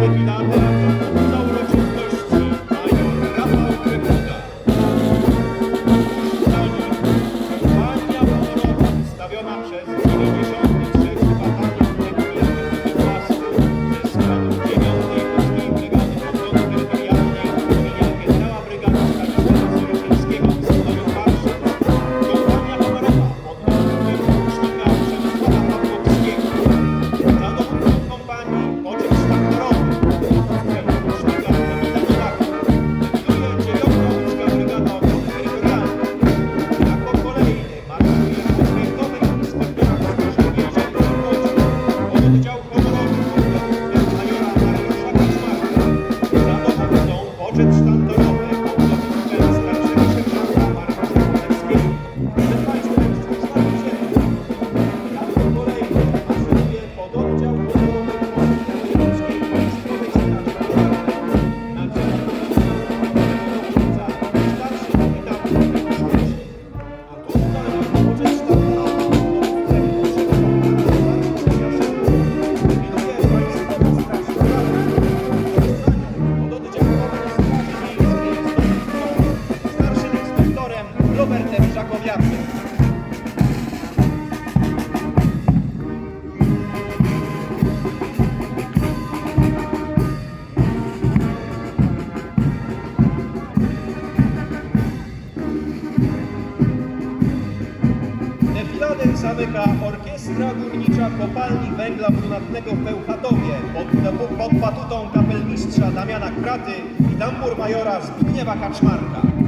Thank you. obradę zamyka Orkiestra Górnicza Kopalni Węgla Brunatnego w Bełchatowie pod, pod, pod batutą kapelmistrza Damiana Kraty i tambur majora Zbigniewa Kaczmarka.